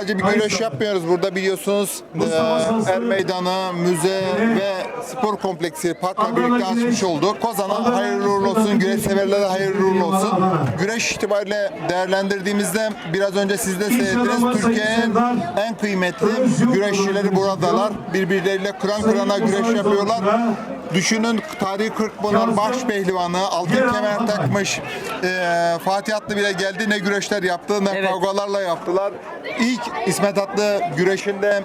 Sadece bir güreş yapmıyoruz burada biliyorsunuz e, Er Meydanı, müze ve spor kompleksi parkla birlikte açmış olduk. Kozan'a hayırlı uğurlu olsun, güreş severlere hayırlı uğurlu olsun. Güreş itibariyle değerlendirdiğimizde biraz önce siz de seyrettiniz. Türkiye'nin en kıymetli güreşçileri buradalar. Birbirleriyle kıran kırana güreş yapıyorlar. Düşünün tarihi Kırkpınar baş pehlivanı altın kemer takmış e, Fatih Atlı bile geldi ne güreşler yaptı ne Evet. kavgalarla yaptılar. İlk İsmet Atlı güreşinde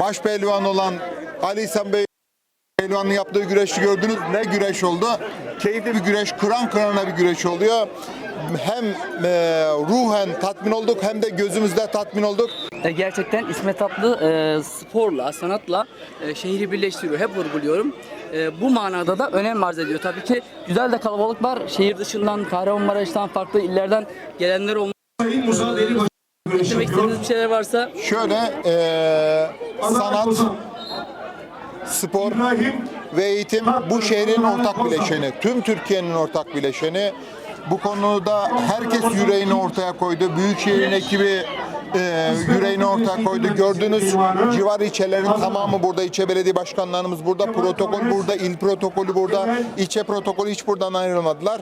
baş pehlivan olan Ali İhsan Bey pehlivanın yaptığı güreşi gördünüz. Ne güreş oldu? Keyifli bir güreş, kıran kırana bir güreş oluyor. Hem e, ruhen tatmin olduk hem de gözümüzde tatmin olduk. E, Gerçekten İsmet Tatlı e, sporla, sanatla e, şehri birleştiriyor. Hep vurguluyorum. E, bu manada da önem arz ediyor. Tabii ki güzel de kalabalık var. Şehir dışından, Kahramanmaraş'tan, farklı illerden gelenler olmuş. Demek istediğiniz bir şeyler varsa Şöyle e, sanat, spor ve eğitim bu şehrin ortak bileşeni. Tüm Türkiye'nin ortak bileşeni. Bu konuda herkes yüreğini ortaya koydu. Büyükşehir'in ekibi e, yüreğini ortaya koydu. Gördüğünüz civar ilçelerin tamamı burada. İlçe belediye başkanlarımız burada. Protokol burada. il protokolü burada. ilçe protokolü hiç buradan ayrılmadılar.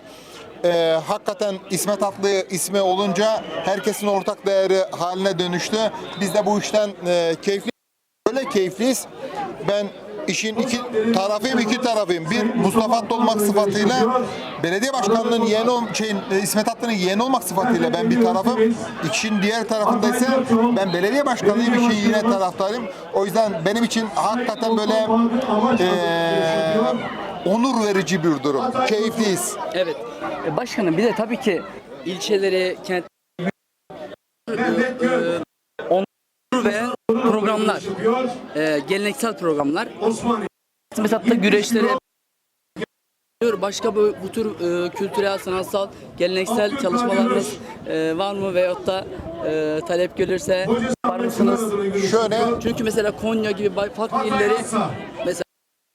E, hakikaten İsmet Atlı ismi olunca herkesin ortak değeri haline dönüştü. Biz de bu işten e, keyifli Öyle keyifliyiz. Ben işin iki tarafıyım, iki tarafıyım. Bir Mustafa Atlı olmak sıfatıyla belediye başkanlığının yeğeni ol, şeyin, e, İsmet Atlı'nın yeğeni olmak sıfatıyla ben bir tarafım. İşin diğer tarafında ise ben belediye başkanıyım, işin yine taraftarıyım. O yüzden benim için hakikaten böyle e, onur verici bir durum. Keyifliyiz. evet. E, başkanım bir de tabii ki ilçeleri, kent veren programlar, e, geleneksel programlar. Tatlı güreşleri Başka bu, bu tür e, kültürel, sanatsal, geleneksel çalışmalarınız e, var mı veyahut da e, talep gelirse var mısınız? Şöyle Çünkü mesela Konya gibi farklı illeri mesela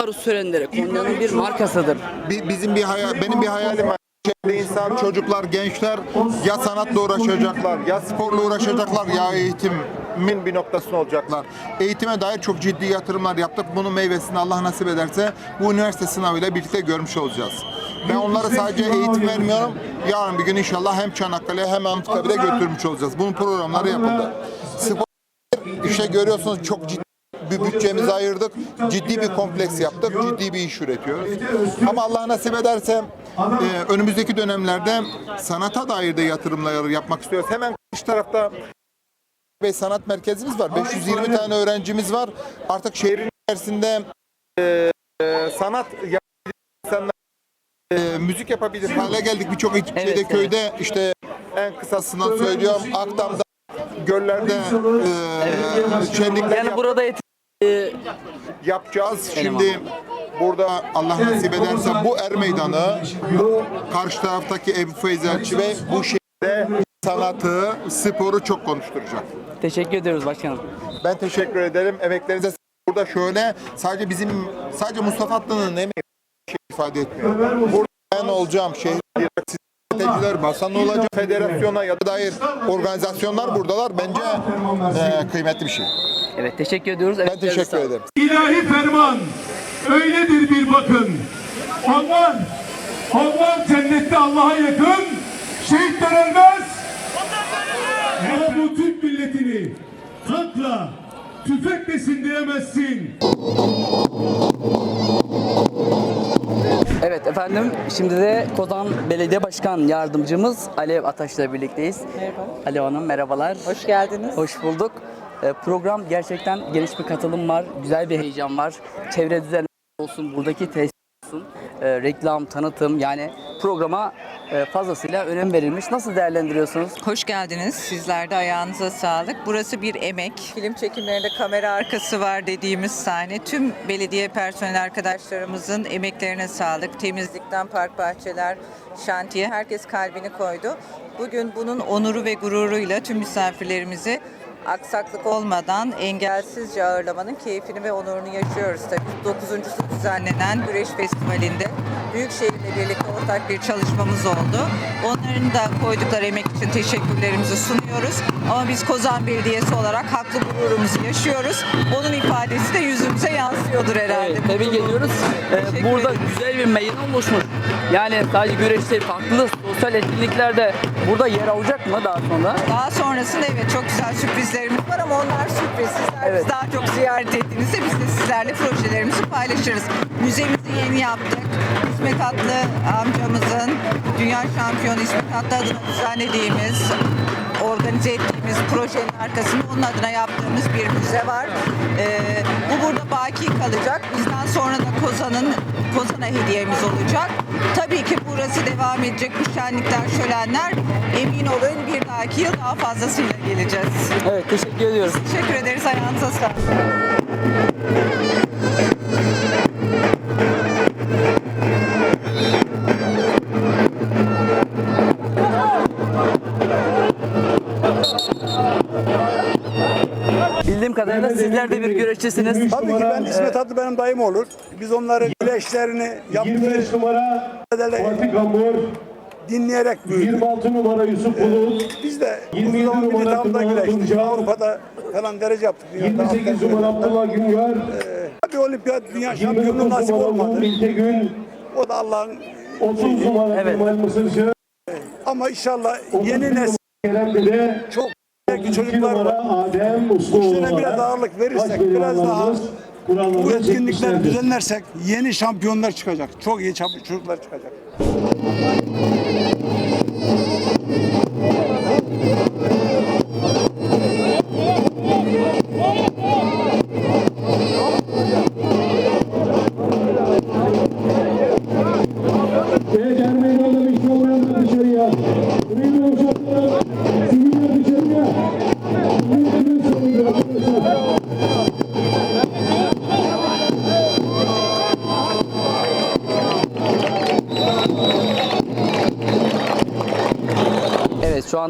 Rus törenleri Konya'nın bir markasıdır. Bi- bizim bir hayal, benim bir hayalim var. Şehirde insan, çocuklar, gençler ya sanatla uğraşacaklar, ya sporla uğraşacaklar, ya eğitimin bir noktasında olacaklar. Eğitime dair çok ciddi yatırımlar yaptık. Bunun meyvesini Allah nasip ederse bu üniversite sınavıyla birlikte görmüş olacağız. Ben onlara sadece eğitim vermiyorum. Yarın bir gün inşallah hem Çanakkale hem Anıtkabir'e götürmüş olacağız. Bunun programları yapıldı. Spor işte görüyorsunuz çok ciddi bir bütçemizi ayırdık. Ciddi bir kompleks yaptık. Ciddi bir iş üretiyoruz. Ama Allah nasip ederse e, önümüzdeki dönemlerde sanata dair de yatırımlar yapmak istiyoruz. Hemen karşı tarafta ve sanat merkezimiz var. 520 tane öğrencimiz var. Artık şehrin içerisinde e, e, sanat insanlar e, müzik yapabilir hale geldik. Birçok şeyde evet. köyde işte en kısasından söylüyorum. Akdam'da göllerde e, şenlikler Yani yap- burada et- e, yapacağız. Şimdi burada Allah nasip ederse bu er meydanı, bu karşı taraftaki Ebu Feyzi Elçi Bey bu şehirde sanatı, sporu çok konuşturacak. teşekkür ediyoruz başkanım. Ben teşekkür ederim. Emeklerinize burada şöyle sadece bizim sadece Mustafa Atlı'nın emeği şey ifade etmiyor. Burada ben olacağım şehir stratejiler, basan olacak, federasyona ya da dair organizasyonlar buradalar. Bence e, kıymetli bir şey. Evet teşekkür ediyoruz. Ben teşekkür ederim. İlahi ferman öyledir bir bakın. Onlar, onlar cennette Allah'a yakın, şehitler ölmez. Ama bu Türk milletini tankla, tüfekle sindiremezsin. Evet efendim şimdi de Kozan Belediye Başkan Yardımcımız Alev Ataş'la birlikteyiz. Merhaba. Alev Hanım merhabalar. Hoş geldiniz. Hoş bulduk. Ee, program gerçekten geniş bir katılım var. Güzel bir heyecan var. Çevre düzenli olsun, buradaki tesis olsun. e, reklam, tanıtım yani programa e, fazlasıyla önem verilmiş. Nasıl değerlendiriyorsunuz? Hoş geldiniz. Sizler de ayağınıza sağlık. Burası bir emek. Film çekimlerinde kamera arkası var dediğimiz sahne. Tüm belediye personel arkadaşlarımızın emeklerine sağlık. Temizlikten park bahçeler, şantiye herkes kalbini koydu. Bugün bunun onuru ve gururuyla tüm misafirlerimizi aksaklık olmadan engelsizce ağırlamanın keyfini ve onurunu yaşıyoruz tabii. Dokuzuncusu düzenlenen Güreş Festivali'nde Büyükşehir'le birlikte ortak bir çalışmamız oldu. Onların da koydukları emek için teşekkürlerimizi sunuyoruz. Ama biz Kozan Belediyesi olarak haklı gururumuzu yaşıyoruz. Onun ifadesi de yüzümüze yansıyordur herhalde. Evet, tebrik ediyoruz. Ee, burada ederim. güzel bir meydan oluşmuş. Yani sadece güreşte farklı sosyal etkinliklerde burada yer alacak mı daha sonra? Daha sonrasında evet çok güzel sürprizlerimiz var ama onlar sürpriz. Sizler Evet. daha çok ziyaret ettiğinizde biz de sizlerle projelerimizi paylaşırız. Müzemizi yeni yaptık. İsmet Atlı amcamızın Dünya Şampiyonu İsmet Atlı adına düzenlediğimiz organize ettiğimiz projenin arkasında onun adına yaptığımız bir müze var. Ee, bu burada baki kalacak. Bizden sonra da Kozan'ın Kozan'a hediyemiz olacak. Tabii ki burası devam edecek. Bu şenlikler, şölenler emin olun bir dahaki yıl daha fazlasıyla geleceğiz. Evet, teşekkür ediyoruz. Teşekkür ederiz. Ayağınıza sağlık. Kadarıyla sizler de bir güreşçisiniz. Tabii ki ben İsmet Atlı benim dayım olur. Biz onların güreşlerini 25 yaptığı numara Fatih Gambur, dinleyerek büyüdük. 26 numara Yusuf Bulut, Biz de 27 uzun zaman milli numara güreştik. Tunca, Avrupa'da falan derece yaptık. Dünyada 28 altın numara. Abdullah Güngör, Tabii olimpiyat dünya şampiyonluğu 29 nasip numara olmadı. Biltegün, O da Allah'ın 30 numara Evet. Kemal Mısırcı, ama inşallah 31 yeni nesil çok belki 32 çocuklar var. İşlere biraz ağırlık verirsek, biraz daha bu etkinlikleri düzenlersek yeni şampiyonlar çıkacak. Çok iyi çocuklar çıkacak.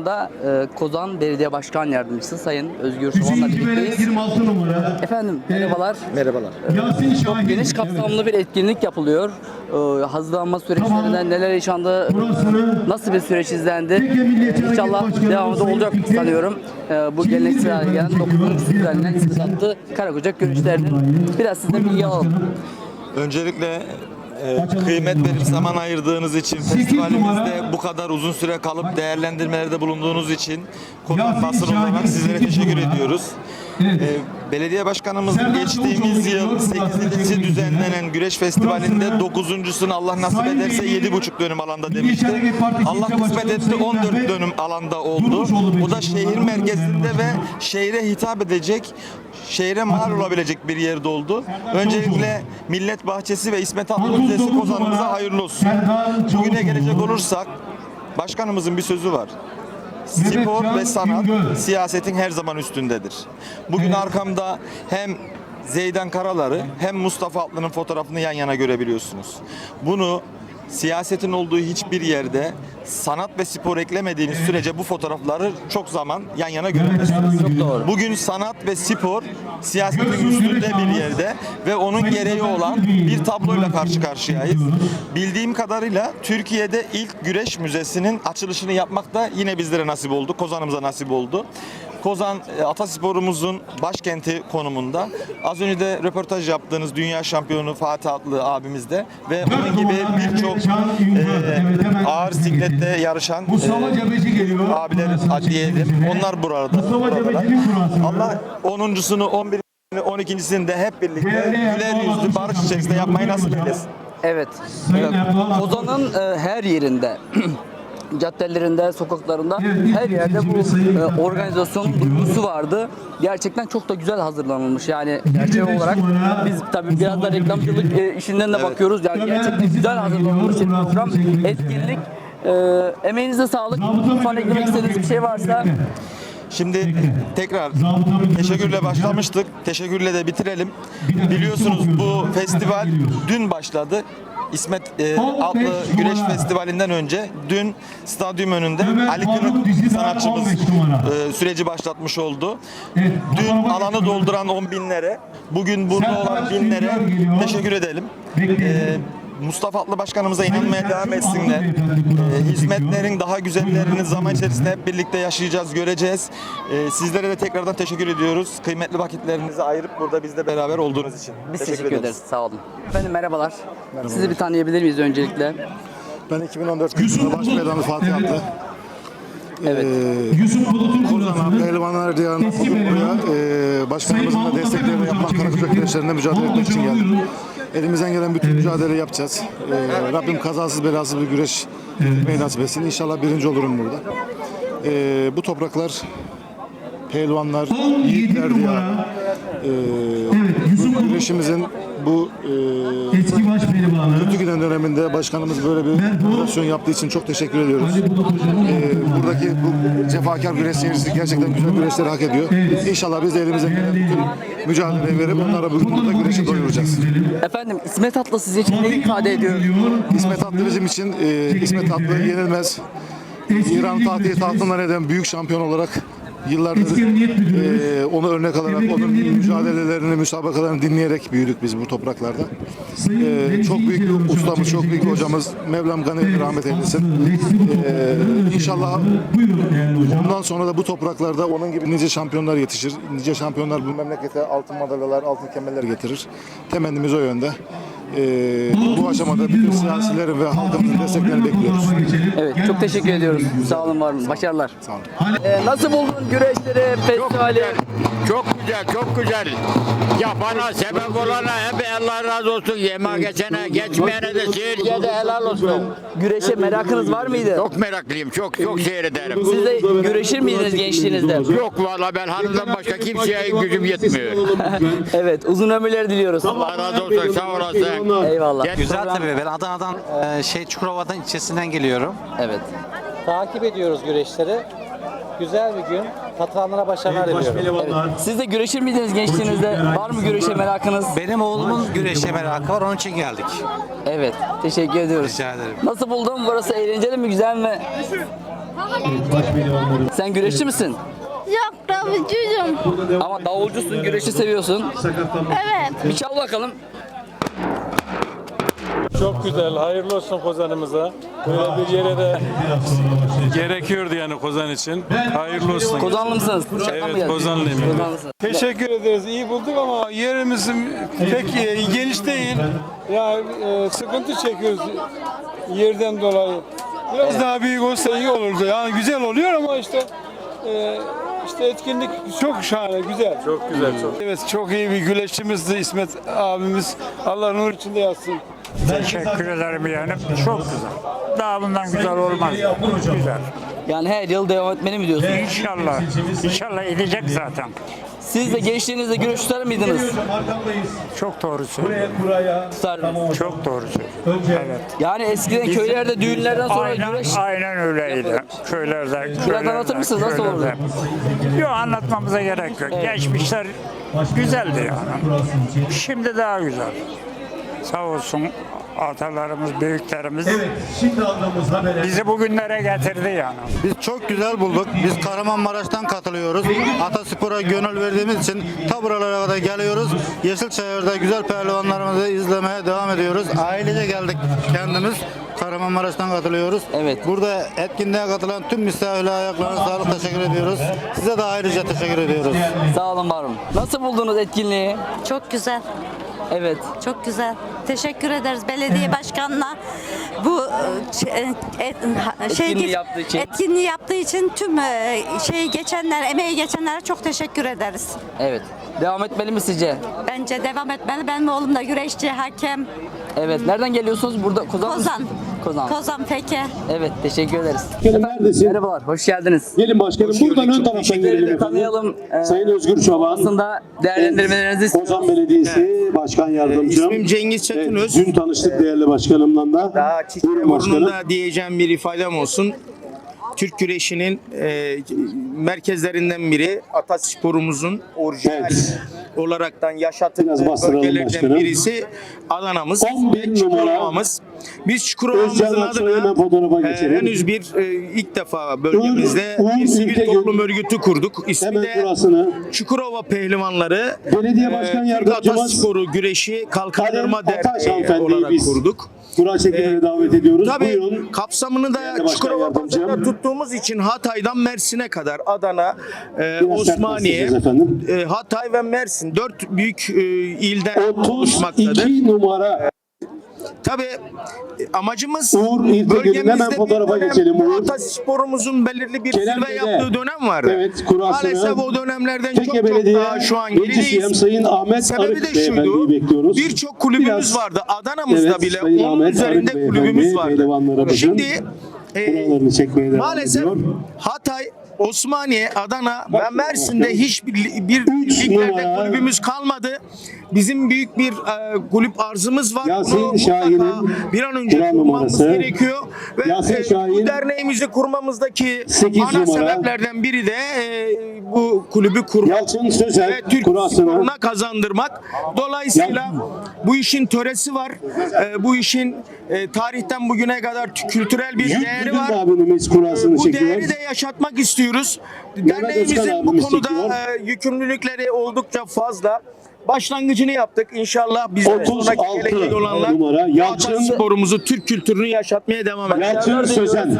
Anda e, Kozan Belediye Başkan Yardımcısı Sayın Özgür Cimerek birlikteyiz. 26 numara. Efendim, merhabalar. Yasin Şahin. Geniş kapsamlı bir etkinlik yapılıyor. Ee, hazırlanma süreçlerinden Tamam. neler yaşandı, Burasını nasıl bir süreç izlendi? Türkiye Milliyetçi Hareket İnşallah Başkanı devamı da Sayın olacak Fikri sanıyorum. Ee, bu geleneksel hale gelen 9. çekiyor. düzenlenen Bir İsmet dakika. Atlı Karagocak görüşlerinin biraz sizden bilgi alalım. Öncelikle e, kıymet verip zaman ayırdığınız için, festivalimizde bu kadar uzun süre kalıp değerlendirmelerde bulunduğunuz için Yasin basın olarak sizlere teşekkür ediyoruz. Evet. E, Belediye başkanımız Serdar geçtiğimiz yıl geliyor. 8. düzenlenen güreş festivalinde Burasını 9.sunu Allah nasip ederse Veli, 7,5 dönüm alanda demişti. Allah kısmet etti Sayın 14 Mehmet dönüm alanda oldu. Bu da şehir merkezinde ve şehre hitap edecek şehre mal olabilecek bir yerde oldu. Öncelikle Millet Bahçesi ve İsmet 39 Müzesi Kozan'ımıza hayırlı olsun. Bugüne gelecek olursak başkanımızın bir sözü var. Spor ve sanat siyasetin her zaman üstündedir. Bugün arkamda hem Zeydan Karalar'ı hem Mustafa Atlı'nın fotoğrafını yan yana görebiliyorsunuz. Bunu siyasetin olduğu hiçbir yerde sanat ve spor eklemediğiniz sürece bu fotoğrafları çok zaman yan yana göremezsiniz. Doğru. Bugün sanat ve spor siyasetin üstünde bir yerde ve onun gereği olan bir tabloyla karşı karşıyayız. Bildiğim kadarıyla Türkiye'de ilk güreş müzesinin açılışını yapmak da yine bizlere nasip oldu. Kozan'ımıza nasip oldu. Kozan e, atasporumuzun başkenti konumunda. Az önce de röportaj yaptığınız dünya şampiyonu Fatih Atlı abimiz de ve onun gibi birçok e, ağır siklette yarışan e, abiler üzere. Onlar burada. Mustafa buradalar. Cebeci'nin kurasını. Allah 10.sunu 11. 12.sini de hep birlikte güler yüzlü barış içerisinde yapmayı nasip eylesin. Evet. Kozan'ın e, her yerinde caddelerinde, sokaklarında her yerde bu e, çekiyor. duygusu vardı. Gerçekten çok da güzel hazırlanılmış. Yani gerçek 25 olarak biz tabii biraz da reklamcılık e, işinden de bakıyoruz. Yani gerçekten güzel hazırlanılmış bir program, etkinlik. E, emeğinize sağlık. Müdürü, eklemek istediğiniz bir şey varsa. Şimdi tekrar teşekkürle başlamıştık. Teşekkürle de bitirelim. Biliyorsunuz kim bu festival dün başladı. İsmet e, 15 adlı güreş festivalinden önce dün stadyum önünde Ömer Ali Kınık sanatçımız 15 numara. e, süreci başlatmış oldu. Evet, Dün alanı dolduran on binlere, bugün burada Serdar olan binlere teşekkür edelim. Bekleyelim. Ee, Mustafa Atlı Başkanımıza inanmaya devam etsinler. Ee, hizmetlerin daha güzellerini zaman içerisinde hep birlikte yaşayacağız, göreceğiz. Ee, sizlere de tekrardan teşekkür ediyoruz. Kıymetli vakitlerinizi ayırıp burada bizle beraber olduğunuz için. Biz teşekkür, ederiz. Sağ olun. Efendim merhabalar. Sizi bir tanıyabilir miyiz öncelikle? Ben 2014 Kırklareli Baş Meydanı Fatih Atlı. Evet. Yusuf Bulut'un Kozan'a, Pehlivanlar Diyarı'nda buraya e, başkanımızın da destekleriyle yapılan Karakucak güreşlerinde mücadele etmek için geldim. Elimizden gelen bütün mücadeleyi yapacağız. E, Rabbim kazasız belasız bir güreş meydana nasip etsin. İnşallah birinci olurum burada. E, bu topraklar pehlivanlar, yiğitler diyarı. E, bu güreşimizin bu e, eski baş pehlivanı kötü giden döneminde başkanımız böyle bir operasyon yaptığı için çok teşekkür ediyoruz. Ali Bulut hocamın Ee, buradaki bu cefakar güreş seyircisi gerçekten güzel güreşleri hak ediyor. İnşallah biz de elimizden gelen bütün mücadeleyi verip onlara bugün burada güreşi doyuracağız. Efendim İsmet Atlı sizin için ne ifade ediyor? İsmet Atlı bizim için e, İsmet Atlı yenilmez. İran Fatih'i tahtından eden büyük şampiyon olarak yıllardır e, onu örnek alarak onun mücadelelerini, müsabakalarını dinleyerek büyüdük biz bu topraklarda. E, çok büyük bir ustamız, çok büyük hocamız Mevlam Gani rahmet eylesin. E, inşallah. Bundan sonra da bu topraklarda onun gibi nice şampiyonlar yetişir. Nice şampiyonlar bu memlekete altın madalyalar, altın kemerler getirir. Temennimiz o yönde. Ee, bu aşamada bütün siyasilerin ve halkımızın desteklerini bekliyoruz. Evet çok teşekkür ediyoruz. Sağ olun var olun. Başarılar. Sağ olun. Ee, nasıl buldun güreşleri, festivali? Çok güzel, çok güzel. Yapana, sebep olana hep Allah razı olsun. Yema geçene, geçmeyene de seyirciye de helal olsun. Güreşe merakınız var mıydı? Çok meraklıyım, çok çok seyrederim. Siz de güreşir miydiniz gençliğinizde? Yok valla ben hanımdan başka kimseye gücüm yetmiyor. evet uzun ömürler diliyoruz. Allah razı olsun, sağ olasın. Eyvallah. Güzel tabii. Ben Adana'dan, e, şey Çukurova'dan ilçesinden geliyorum. Evet. Takip ediyoruz güreşleri. Güzel bir gün. Katılanlara başarılar diliyorum. Siz de güreşir miydiniz gençliğinizde? Var mı güreşe merakınız? Benim oğlumun güreşe merakı var. Onun için geldik. Evet. Teşekkür ediyoruz. Rica ederim. Nasıl buldun? Burası eğlenceli mi? Güzel mi? Sen güreşçi misin? Yok davulcuyum. Ama davulcusun, güreşi seviyorsun. Evet. Bir çal bakalım. Çok güzel. Hayırlı olsun kozanımıza. Böyle bir yere de gerekiyordu yani kozan için. Hayırlı olsun. Kozanlı mısınız? Evet? Kozanlıyım. Kozanlısınız. Teşekkür ederiz. İyi bulduk ama yerimiz pek e, geniş değil. Ya e, sıkıntı çekiyoruz yerden dolayı. Biraz daha büyük olsa iyi olurdu. Yani güzel oluyor ama işte e, işte etkinlik çok şahane, güzel. Çok güzel, çok. Evet, çok iyi bir güleşçimizdi İsmet abimiz. Allah nur içinde yatsın. Teşekkür ederim yeğenim. Çok güzel. Daha bundan güzel olmaz. Güzel. Yani her yıl devam etmeli mi diyorsunuz? İnşallah. İnşallah edecek zaten. Siz de gençliğinizde güreş tutar mıydınız? Çok doğru söylüyor. Tutar mıydınız? Çok doğru söylüyor. Evet. Yani eskiden köylerde düğünlerden sonra Aynen, güreş... aynen öyleydi. Köylerde. Biraz anlatır mısınız? Nasıl olurdu? Yok anlatmamıza gerek yok. Geçmişler güzeldi yani. Şimdi daha güzel. Sağ olsun atalarımız, büyüklerimiz Şimdi aldığımız habere bizi bugünlere getirdi yani. Biz çok güzel bulduk. Biz Kahramanmaraş'tan katılıyoruz. Ataspor'a gönül verdiğimiz için ta buralara kadar geliyoruz. Yeşilçayır'da güzel pehlivanlarımızı izlemeye devam ediyoruz. Ailece geldik kendimiz. Kahramanmaraş'tan katılıyoruz. Evet. Burada etkinliğe katılan tüm misafirlere ayaklarına sağlık teşekkür ediyoruz. Size de ayrıca teşekkür ediyoruz. Sağ olun var olun. Nasıl buldunuz etkinliği? Çok güzel. Evet. Çok güzel. Teşekkür ederiz belediye başkanına bu e, e, şey Etkinliği yaptığı için. etkinliği yaptığı için tüm e, şey geçenler, emeği geçenlere çok teşekkür ederiz. Evet. Devam etmeli mi sizce? Bence devam etmeli. Benim oğlum da güreşçi, hakem, Evet. Nereden geliyorsunuz? Burada Kozan Kozan. Kozan. Kozan Feke. Evet. Teşekkür ederiz. Başkanım neredesin? Merhabalar. Hoş geldiniz. Gelin başkanım buradan ön taraftan gelelim efendim. tanıyalım. Ee, Sayın Özgür Çoban. aslında değerlendirmelerinizi Kozan Belediyesi Başkan Yardımcım. İsmim Cengiz Evet, Çakınöz. Dün tanıştık değerli başkanımla da. Daha başkanım. burnunda diyeceğim bir ifadem olsun. Türk güreşinin e, merkezlerinden biri Atasporumuzun orijinal Evet. Olaraktan bastıralım bölgelerden birisi Adana'mız 11 ve. Çukurova'mız. Biz Çukurova'mızın adına e, henüz bir e, ilk defa bölgemizde Uğur- Uğur bir sivil toplum örgütü kurduk. İsmi de burasını Çukurova Pehlivanları Belediye Başkan e, Türk Atasporu Güreşi Kalkındırma Derneği olarak kurduk. Kura çekimine davet ediyoruz. Tabii Buyurun. kapsamını da Çukurova. Pazarı'nda tuttuğumuz için Hatay'dan Mersin'e kadar Adana, e, Biraz Osmaniye, e, Hatay ve Mersin dört büyük e, ilden oluşmaktadır. 32 numara Tabii e, amacımız Uğur hemen bir fotoğrafa geçelim Uğur. Atasporumuzun belirli bir Celal zirve Dede. yaptığı dönem vardı. Evet, kurasını Maalesef o dönemlerden Teke çok çok Belediye daha şu an gerideyiz. Sayın Ahmet Sebebi Arık de şuydu. bekliyoruz. Birçok kulübümüz Biraz- vardı. Adana'mızda Evet, bile Sayın onun Ahmet üzerinde Arık kulübümüz vardı. Şimdi e, Maalesef ediyor. Hatay, Osmaniye, Adana ve Mersin'de hiçbir bir liglerde kulübümüz kalmadı. Bizim büyük bir e, kulüp arzımız var. Yasin Şahin'in bir an önce kurmamız numarası. gerekiyor. Ve Yasin e, Şahin, bu derneğimizi kurmamızdaki sekiz ana numara. sebeplerden biri de e, bu kulübü kurmak. Yalçın Sözer ve Türk kurasını sporuna kazandırmak. Dolayısıyla bu işin töresi var. E, bu işin e, tarihten bugüne kadar tü- kültürel bir değeri Yüz var. abimiz kurasını Bu çekiyor. değeri de yaşatmak istiyoruz. Özkan Derneğimizin bu abimiz konuda çekiyor. e, yükümlülükleri oldukça fazla. Başlangıcını yaptık. İnşallah 36 sonraki gelecek olanlar numara Yalçın- sporumuzu, Türk kültürünü yaşatmaya devam edecek. Yalçın Sözen.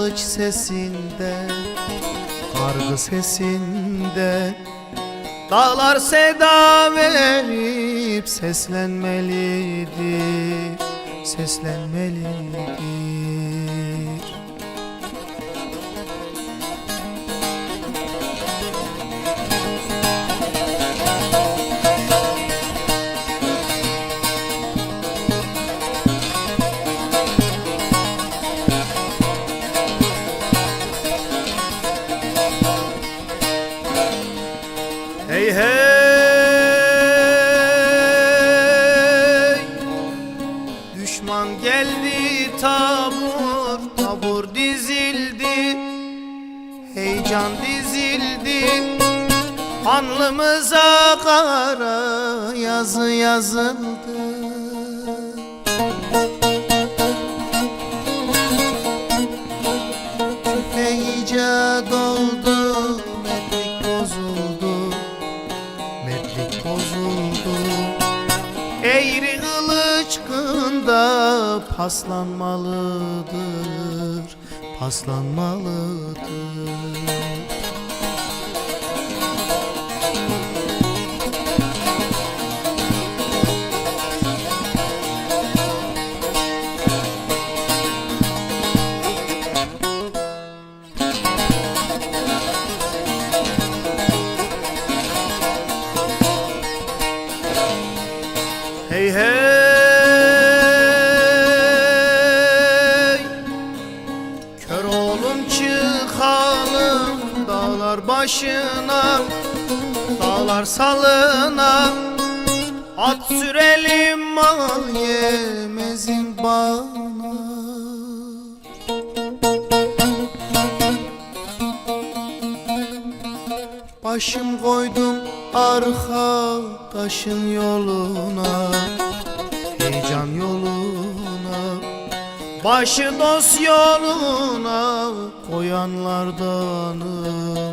Kılıç sesinden Kargı sesinden Dağlar seda verip seslenmelidir Seslenmelidir Düşman geldi tabur Tabur dizildi. Heyecan dizildi Alnımıza kara yazı yazıldı paslanmalıdır Paslanmalıdır Başım koydum arkadaşın yoluna Heyecan yoluna. Başı dost yoluna Koyanlardanım